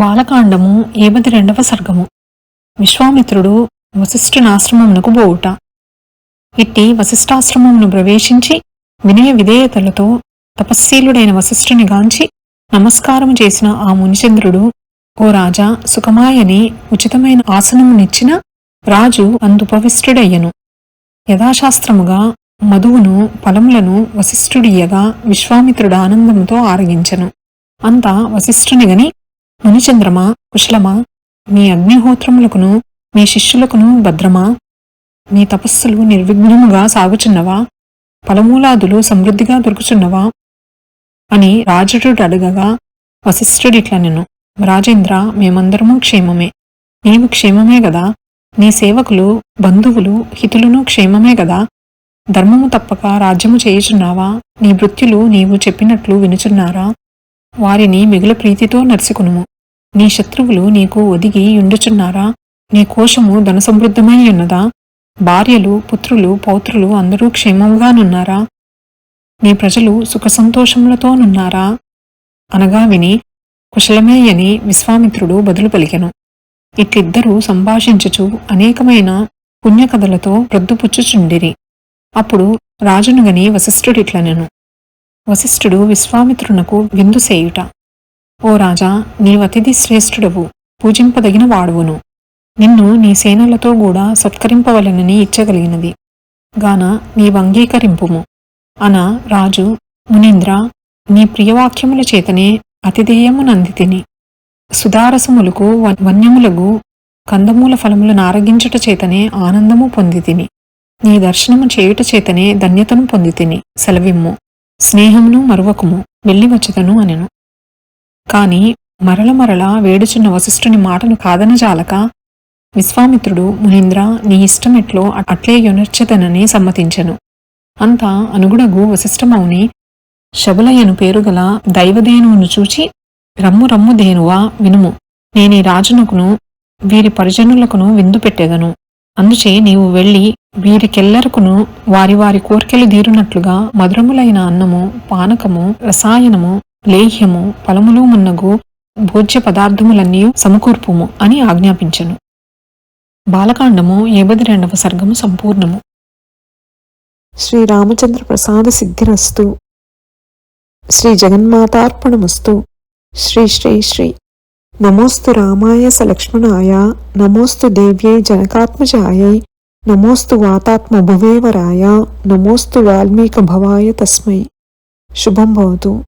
బాలకాండము ఏబది రెండవ సర్గము. విశ్వామిత్రుడు వశిష్ఠునాశ్రమమునకు పోవుట ఇట్టి వశిష్ఠాశ్రమమును ప్రవేశించి వినయ విధేయతలతో తపశీలుడైన వశిష్ఠుని గాంచి నమస్కారము చేసిన ఆ మునిచంద్రుడు ఓ రాజా సుఖమాయని ఉచితమైన ఆసనమునిచ్చిన రాజు అందుపవిష్టుడయ్యను యథాశాస్త్రముగా మధువును ఫలములను వశిష్ఠుడియగా విశ్వామిత్రుడు ఆనందంతో ఆరగించను. అంతా వశిష్ఠునిగని మునిచంద్రమా కుశలమా? మీ అగ్నిహోత్రములకును మీ శిష్యులకును భద్రమా? మీ తపస్సులు నిర్విఘ్నముగా సాగుచున్నవా? ఫలమూలాదులు సమృద్ధిగా దొరుకుచున్నవా? అని రాజుడు అడగగా వశిష్ఠుడిట్లా నేను రాజేంద్ర మేమందరము క్షేమమే. నీవు క్షేమమే గదా? నీ సేవకులు బంధువులు హితులను క్షేమమే గదా? ధర్మము తప్పక రాజ్యము చేయుచున్నావా? నీ వృత్తులు నీవు చెప్పినట్లు వినుచున్నారా? వారిని మిగుల ప్రీతితో నర్చుకునుము నీ శత్రువులు నీకు ఒదిగి ఉండుచున్నారా? నీ కోశము ధనసమృద్ధమై ఉన్నదా? భార్యలు పుత్రులు పౌత్రులు అందరూ క్షేమంగానున్నారా నీ ప్రజలు సుఖసంతోషములతోనున్నారా? అనగా విని కుశలమేయని విశ్వామిత్రుడు బదులు పలికెను. ఇట్లిద్దరూ సంభాషించుచు అనేకమైన పుణ్యకథలతో ప్రొద్దుపుచ్చుచుండిరి. అప్పుడు రాజునుగని వశిష్ఠుడిట్లనెను. వశిష్ఠుడు విశ్వామిత్రునకు విందు సేయుట ఓ రాజా నీవతిథి శ్రేష్ఠుడవు పూజింపదగిన వాడువును. నిన్ను నీ సేనలతో కూడా సత్కరింపవలనని ఇచ్చగలిగినది. గాన నీవంగీకరింపుము. అన రాజు మునీంద్ర నీ ప్రియవాక్యముల చేతనే అతిథేయమునంది తిని సుధారసములకు వన్యములకు కందమూల ఫలములు నారగించుట చేతనే ఆనందము పొందితిని. నీ దర్శనము చేయుట చేతనే ధన్యతను పొందితిని. సెలవిమ్ము. స్నేహమును మరువకుము. వెళ్ళి వచ్చుతను అనెను. కాని మరల మరల వేడుచున్న వశిష్ఠుని మాటను కాదనజాలక విశ్వామిత్రుడు మునీంద్ర నీ ఇష్టమెట్లో అట్లే యునర్చదనని సమ్మతించెను. అంతా అనుగుణగు వశిష్ఠమౌని శబలయను పేరుగల దైవదేనువును చూచి రమ్ము రమ్ము దేనువా వినుము. నేనీ రాజునకును వీరి పరిజనులకును విందు పెట్టెదను. అందుచే నీవు వెళ్ళి వీరికెల్లరకును వారి వారి కోర్కెలు తీరునట్లుగా మధురములైన అన్నము పానకము రసాయనము లేహ్యము ఫలములు మున్నగు భోజ్య పదార్థములన్నీ సమకూర్పుము అని ఆజ్ఞాపించెను. బాలకాండము ఏబది రెండవ సర్గము సంపూర్ణము. శ్రీరామచంద్ర ప్రసాద సిద్ధిరస్తు. శ్రీ జగన్మాతార్పణమస్తు. శ్రీ శ్రీ శ్రీ. నమోస్తు రామాయ సలక్ష్మణాయ నమోస్తు దేవ్యై జనకాత్మజాయై నమోస్తు వాతాత్మ భువేవరాయ నమోస్తు వాల్మీక భవాయ తస్మై. శుభం భవతు.